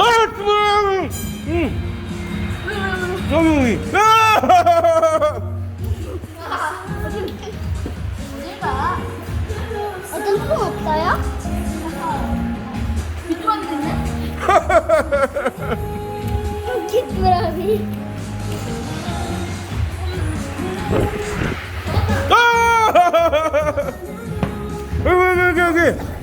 아, 조명이. 아! 어떤 통 없어요? 밑으로 됐네? 기쁘라미. 아! 여기 여기 여기.